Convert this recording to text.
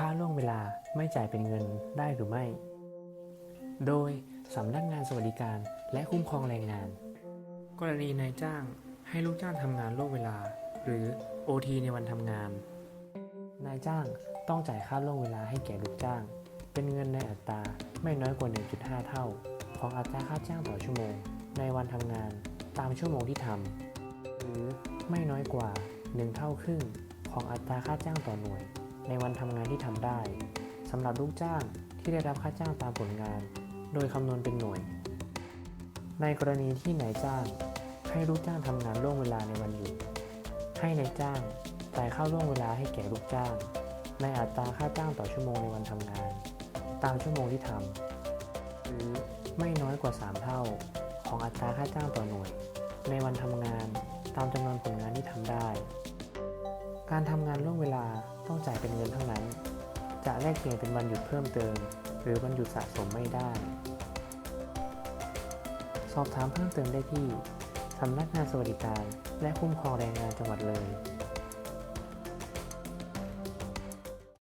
ค่าล่วงเวลาไม่จ่ายเป็นเงินได้หรือไม่ โดยสำนักงานสวัสดิการและคุ้มครองแรงงาน กรณีนายจ้างให้ลูกจ้างทำงานล่วงเวลา หรือ OT ในวันทำงาน นายจ้างต้องจ่ายค่าล่วงเวลาให้แก่ลูกจ้าง เป็นเงินในอัตราไม่น้อยกว่า 1.5 เท่า ของอัตราค่าจ้างต่อชั่วโมง ในวันทำงานตามชั่วโมงที่ทำหรือไม่น้อยกว่า 1 เท่าครึ่งของอัตราค่าจ้างต่อหน่วย ในวันทำงานที่ทำได้สำหรับลูกจ้างที่ได้รับค่าจ้างตามผลงาน โดยคำนวณเป็นหน่วย ในกรณีที่นายจ้าง ให้ลูกจ้างทำงานล่วงเวลาในวันหยุด ให้นายจ้างจ่ายค่าล่วงเวลาให้แก่ลูกจ้าง ในอัตราค่าจ้างต่อชั่วโมงในวันทำงาน ตามชั่วโมงที่ทำหรือไม่น้อยกว่า 3 เท่า ของอัตราค่าจ้างต่อหน่วย ในวันทำงานตามจำนวนผลงานที่ทำได้ การทำงานล่วงเวลาต้องจ่ายเป็นเงินเท่านั้น จะแลกเปลี่ยนเป็นวันหยุดเพิ่มเติม หรือวันหยุดสะสมไม่ได้ สอบถามเพิ่มเติมได้ที่สำนักงานสวัสดิการ และคุ้มครองแรงงานจังหวัดเลย